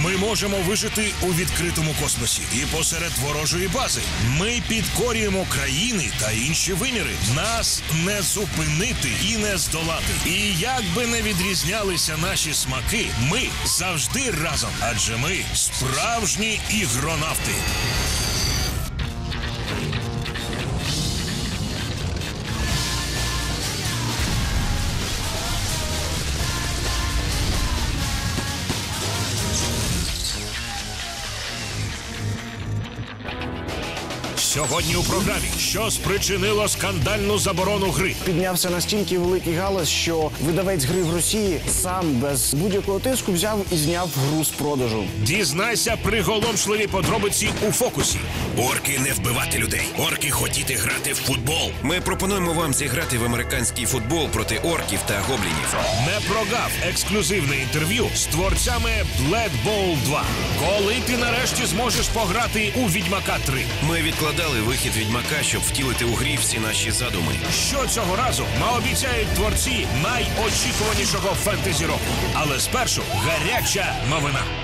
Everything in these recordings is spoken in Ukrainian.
Ми можемо вижити у відкритому космосі і посеред ворожої бази. Ми підкорюємо країни та інші виміри. Нас не зупинити і не здолати. І як би не відрізнялися наші смаки, ми завжди разом. Адже ми справжні ігронавти. Сьогодні у програмі, що спричинило скандальну заборону гри. Піднявся настільки великий галас, що видавець гри в Росії сам без будь-якого тиску взяв і зняв гру з продажу. Дізнайся приголомшливі подробиці у фокусі. Орки не вбивати людей. Орки хотіти грати в футбол. Ми пропонуємо вам зіграти в американський футбол проти орків та гоблінів. Не прогав ексклюзивне інтерв'ю з творцями Blood Bowl 2. Коли ти нарешті зможеш пограти у Відьмака 3? Ми відкладали вихід відьмака, щоб втілити у грі всі наші задуми. Що цього разу наобіцяють творці найочікуванішого фентезі року. Але спершу гаряча новина.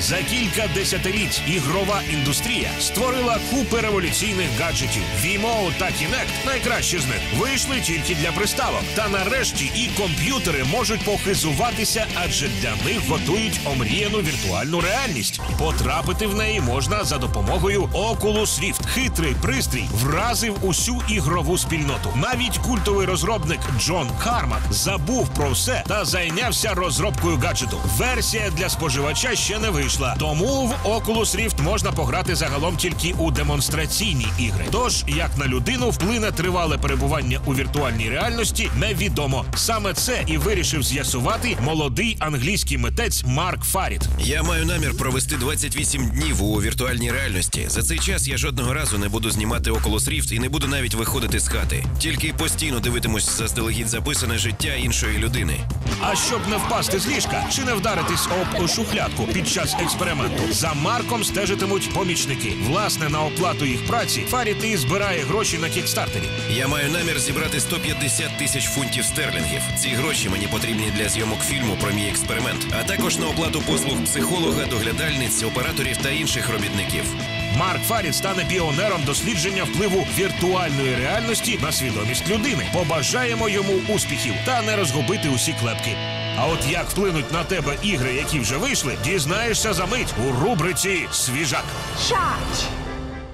За кілька десятиліть ігрова індустрія створила купи революційних гаджетів. Vimo та Kinect, найкращі з них, вийшли тільки для приставок. Та нарешті і комп'ютери можуть похизуватися, адже для них готують омріяну віртуальну реальність. Потрапити в неї можна за допомогою Oculus Rift. Хитрий пристрій вразив усю ігрову спільноту. Навіть культовий розробник Джон Кармак забув про все та зайнявся розробкою гаджету. Версія для споживача ще не вийшла, тому в Oculus Rift можна пограти загалом тільки у демонстраційні ігри. Тож, як на людину вплине тривале перебування у віртуальній реальності, невідомо. Саме це і вирішив з'ясувати молодий англійський митець Марк Фаріт. Я маю намір провести 28 днів у віртуальній реальності. За цей час я жодного разу не буду знімати Oculus Rift і не буду навіть виходити з хати. Тільки постійно дивитимусь заздалегідь записане життя іншої людини. А щоб не впасти з ліжка чи не вдаритись об шухлядку під час експерименту, за Марком стежитимуть помічники. Власне, на оплату їх праці Фаріт і збирає гроші на кікстартері. Я маю намір зібрати 150 тисяч фунтів стерлінгів. Ці гроші мені потрібні для зйомок фільму про мій експеримент, а також на оплату послуг психолога, доглядальниць, операторів та інших робітників. Марк Фаріт стане піонером дослідження впливу віртуальної реальності на свідомість людини. Побажаємо йому успіхів та не розгубити усі клепки. А от як вплинуть на тебе ігри, які вже вийшли, дізнаєшся за мить у рубриці Свіжак. Shot.